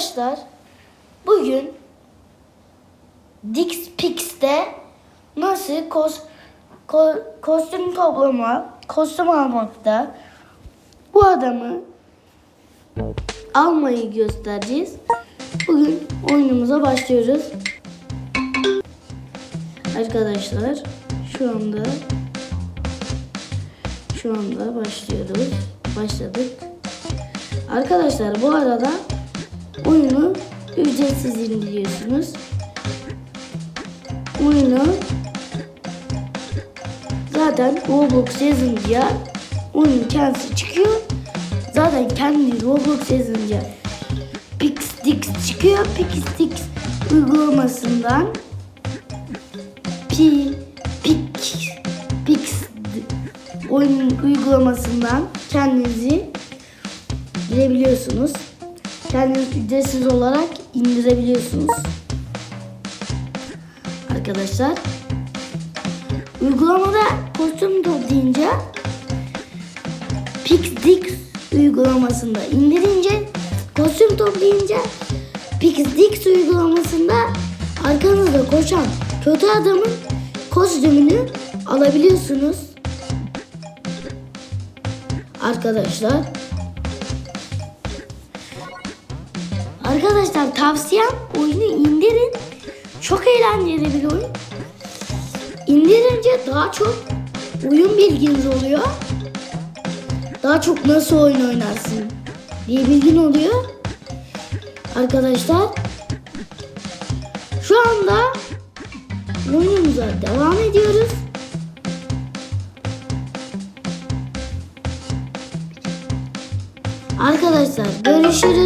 Arkadaşlar bugün DixPix'te nasıl kos, ko- kostüm toplama, kostüm almakta bu adamı almayı göstereceğiz. Bugün oyunumuza başlıyoruz. Arkadaşlar şu anda şu anda başlıyoruz. Başladık. Arkadaşlar bu arada oyunu ücretsiz indiriyorsunuz. Oyunu zaten Roblox yazınca oyunun kendisi çıkıyor. Zaten kendi Roblox yazınca Pixdix çıkıyor. Pixdix uygulamasından Pi Pix Pix oyun uygulamasından kendinizi girebiliyorsunuz. Kendiniz ücretsiz olarak indirebiliyorsunuz. Arkadaşlar uygulamada kostüm toplayınca Pixdix uygulamasında indirince kostüm toplayınca Pixdix uygulamasında arkanızda koşan kötü adamın kostümünü alabiliyorsunuz. Arkadaşlar Arkadaşlar tavsiyem oyunu indirin. Çok eğlenceli bir oyun. İndirince daha çok oyun bilginiz oluyor. Daha çok nasıl oyun oynarsın diye bilgin oluyor. Arkadaşlar şu anda oyunumuza devam ediyoruz. Arkadaşlar görüşürüz.